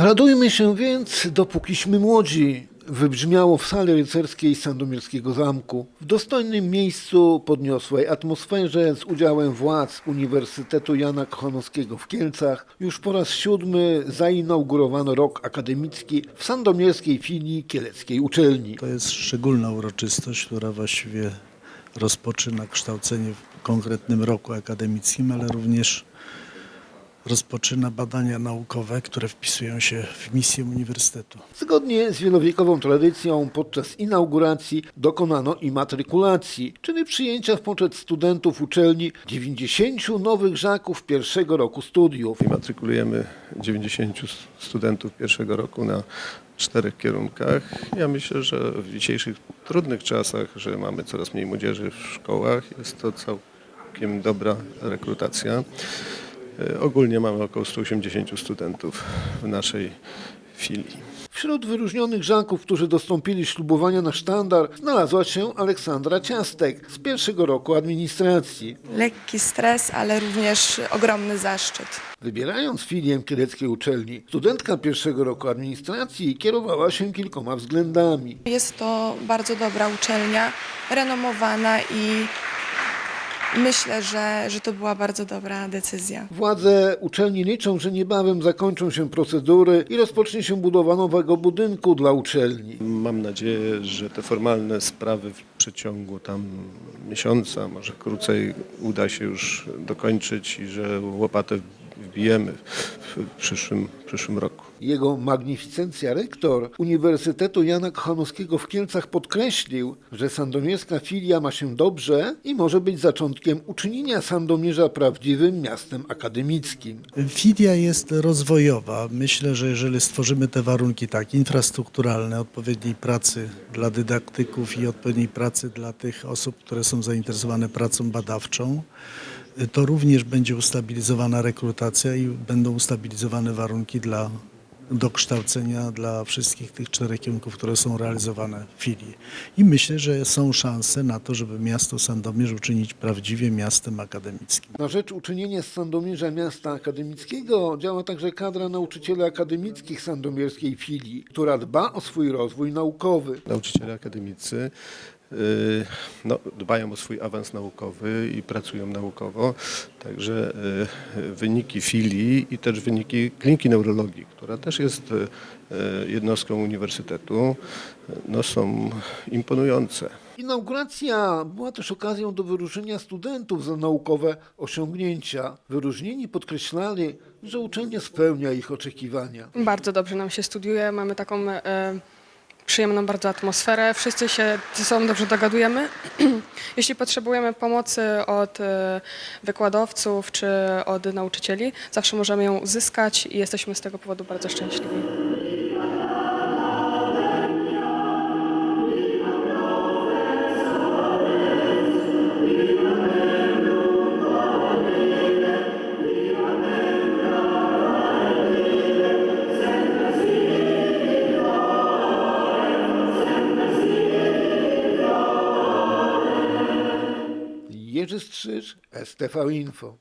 Radujmy się więc, dopókiśmy młodzi. Wybrzmiało w sali rycerskiej Sandomierskiego Zamku. W dostojnym miejscu, podniosłej atmosferze z udziałem władz Uniwersytetu Jana Kochanowskiego w Kielcach już po raz siódmy zainaugurowano rok akademicki w sandomierskiej filii kieleckiej uczelni. To jest szczególna uroczystość, która właściwie rozpoczyna kształcenie w konkretnym roku akademickim, ale również rozpoczyna badania naukowe, które wpisują się w misję uniwersytetu. Zgodnie z wielowiekową tradycją podczas inauguracji dokonano imatrykulacji, czyli przyjęcia w poczet studentów uczelni 90 nowych żaków pierwszego roku studiów. Matrykulujemy 90 studentów pierwszego roku na czterech kierunkach. Ja myślę, że w dzisiejszych trudnych czasach, że mamy coraz mniej młodzieży w szkołach, jest to całkiem dobra rekrutacja. E, Ogólnie mamy około 180 studentów w naszej filii. Wśród wyróżnionych żaków, którzy dostąpili ślubowania na sztandar, znalazła się Aleksandra Ciastek z pierwszego roku administracji. Lekki stres, ale również ogromny zaszczyt. Wybierając filię kieleckiej uczelni, studentka pierwszego roku administracji kierowała się kilkoma względami. Jest to bardzo dobra uczelnia, renomowana i myślę, że, że to była bardzo dobra decyzja. Władze uczelni liczą, że niebawem zakończą się procedury i rozpocznie się budowa nowego budynku dla uczelni. Mam nadzieję, że te formalne sprawy w przeciągu tam miesiąca, może krócej, uda się już dokończyć i że łopatę wbijemy w przyszłym, przyszłym roku. Jego magnificencja rektor Uniwersytetu Jana Kochanowskiego w Kielcach podkreślił, że sandomierska filia ma się dobrze i może być zaczątkiem uczynienia Sandomierza prawdziwym miastem akademickim. Filia jest rozwojowa. Myślę, że jeżeli stworzymy te warunki tak infrastrukturalne, odpowiedniej pracy dla dydaktyków i odpowiedniej pracy dla tych osób, które są zainteresowane pracą badawczą, to również będzie ustabilizowana rekrutacja i będą ustabilizowane warunki dla dokształcenia dla wszystkich tych czterech kierunków, które są realizowane w filii. I myślę, że są szanse na to, żeby miasto Sandomierz uczynić prawdziwie miastem akademickim. Na rzecz uczynienia z Sandomierza miasta akademickiego działa także kadra nauczycieli akademickich sandomierskiej filii, która dba o swój rozwój naukowy. Nauczyciele akademicy no, dbają o swój awans naukowy i pracują naukowo, także y, wyniki filii i też wyniki kliniki neurologii, która też jest y, jednostką uniwersytetu, no, są imponujące. Inauguracja była też okazją do wyróżnienia studentów za naukowe osiągnięcia. Wyróżnieni podkreślali, że uczelnia spełnia ich oczekiwania. Bardzo dobrze nam się studiuje, mamy taką e, przyjemną bardzo atmosferę, wszyscy się ze sobą dobrze dogadujemy. Jeśli potrzebujemy pomocy od e, wykładowców czy od nauczycieli, zawsze możemy ją uzyskać i jesteśmy z tego powodu bardzo szczęśliwi. Jerzy Strzyż, STV Info.